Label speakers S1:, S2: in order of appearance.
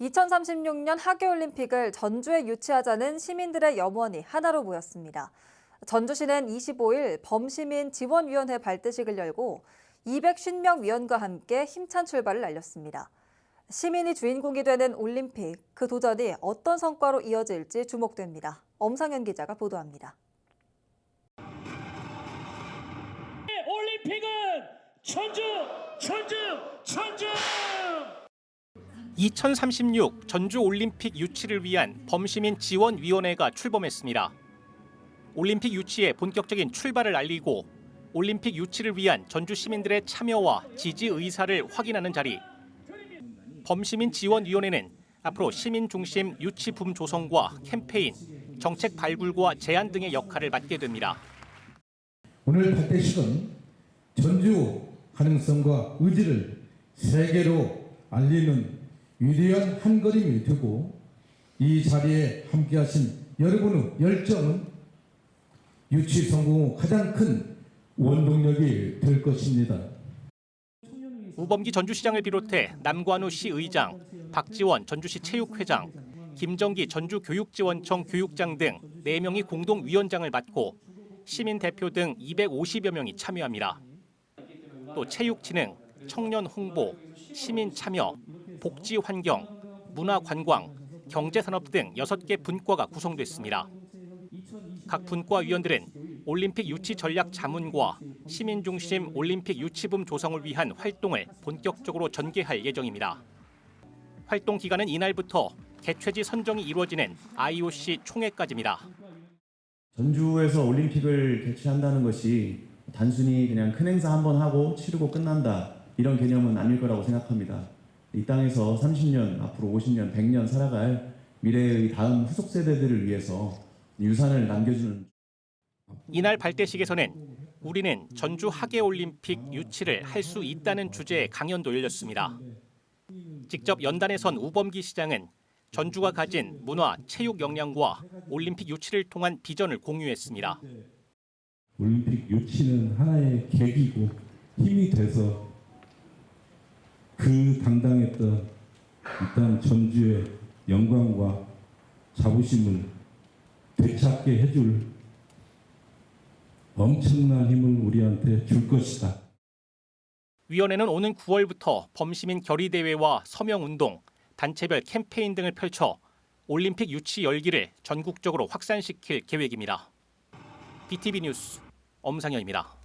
S1: 2036년 하계올림픽을 전주에 유치하자는 시민들의 염원이 하나로 모였습니다. 전주시는 25일 범시민 지원위원회 발대식을 열고 250명 위원과 함께 힘찬 출발을 알렸습니다. 시민이 주인공이 되는 올림픽, 그 도전이 어떤 성과로 이어질지 주목됩니다. 엄상현 기자가 보도합니다.
S2: 올림픽은 전주, 전주, 전주!
S3: 2036 전주 올림픽 유치를 위한 범시민 지원 위원회가 출범했습니다. 올림픽 유치의 본격적인 출발을 알리고 올림픽 유치를 위한 전주 시민들의 참여와 지지 의사를 확인하는 자리. 범시민 지원 위원회는 앞으로 시민 중심 유치 붐 조성과 캠페인, 정책 발굴과 제안 등의 역할을 맡게 됩니다.
S4: 오늘 발대식은 전주 가능성과 의지를 세계로 알리는 위대한 한 걸음이 되고 이 자리에 함께하신 여러분의 열정은 유치 성공 후 가장 큰 원동력이 될 것입니다.
S3: 우범기 전주시장을 비롯해 남관우 시의장, 박지원 전주시 체육회장, 김정기 전주교육지원청 교육장 등 4명이 공동위원장을 맡고 시민 대표 등 250여 명이 참여합니다. 또 체육진흥, 청년 홍보, 시민 참여, 복지 환경, 문화 관광, 경제 산업 등 6개 분과가 구성됐습니다. 각 분과 위원들은 올림픽 유치 전략 자문과 시민 중심 올림픽 유치붐 조성을 위한 활동을 본격적으로 전개할 예정입니다. 활동 기간은 이날부터 개최지 선정이 이루어지는 IOC 총회까지입니다.
S5: 전주에서 올림픽을 개최한다는 것이 단순히 그냥 큰 행사 한 번 하고 치르고 끝난다 이런 개념은 아닐 거라고 생각합니다. 이 땅에서 30년, 앞으로 50년, 100년 살아갈 미래의 다음 후속 세대들을 위해서 유산을 남겨주는
S3: 이날 발대식에서는 우리는 전주 하계올림픽 유치를 할 수 있다는 주제의 강연도 열렸습니다. 직접 연단에 선 우범기 시장은 전주가 가진 문화, 체육 역량과 올림픽 유치를 통한 비전을 공유했습니다.
S4: 올림픽 유치는 하나의 계기고 힘이 돼서 그 당당했던 일단 전주의 영광과 자부심을 되찾게 해줄 엄청난 힘을 우리한테 줄 것이다.
S3: 위원회는 오는 9월부터 범시민 결의대회와 서명운동, 단체별 캠페인 등을 펼쳐 올림픽 유치 열기를 전국적으로 확산시킬 계획입니다. BTV 뉴스 엄상현입니다.